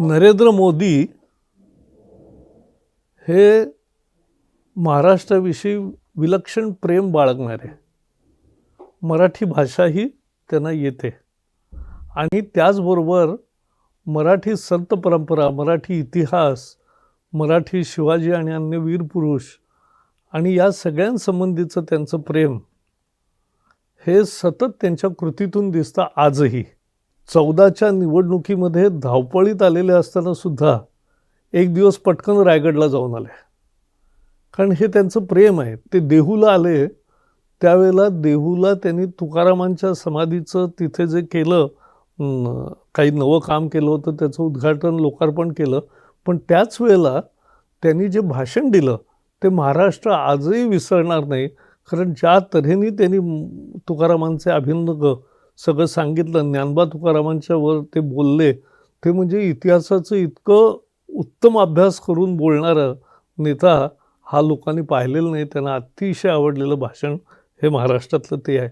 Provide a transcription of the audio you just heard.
नरेंद्र मोदी हे महाराष्ट्राविषयी विलक्षण प्रेम बाळगणारे. मराठी भाषा ही त्यांना येते. आणि त्याचबरोबर मराठी संत परंपरा मराठी इतिहास मराठी शिवाजी आणि अन्य वीर पुरुष आणि या सगळ्यांसंबंधीचं त्यांचं प्रेम हे सतत त्यांच्या कृतीतून दिसतं आजही. चौदाच्या निवडणुकीमध्ये धावपळीत आलेले असताना सुद्धा एक दिवस पटकन रायगडला जाऊन आले. कारण हे त्यांचं प्रेम आहे. ते देहूला आले. त्यावेळेला देहूला त्यांनी तुकारामांच्या समाधीचं तिथे जे केलं काही नवं काम केलं होतं त्याचं उद्घाटन लोकार्पण केलं. पण त्याच वेळेला त्यांनी जे भाषण दिलं ते महाराष्ट्र आजही विसरणार नाही. कारण ज्या तऱ्हेने त्यांनी तुकारामांचे अभिन्न सगळं सांगितलं. ज्ञानबा तुकारामांच्या वर ते बोलले. ते म्हणजे इतिहासाचं इतकं उत्तम अभ्यास करून बोलणारं नेता हा लोकांनी पाहिलेला नाही. त्यांना अतिशय आवडलेलं भाषण हे महाराष्ट्रातलं ते आहे.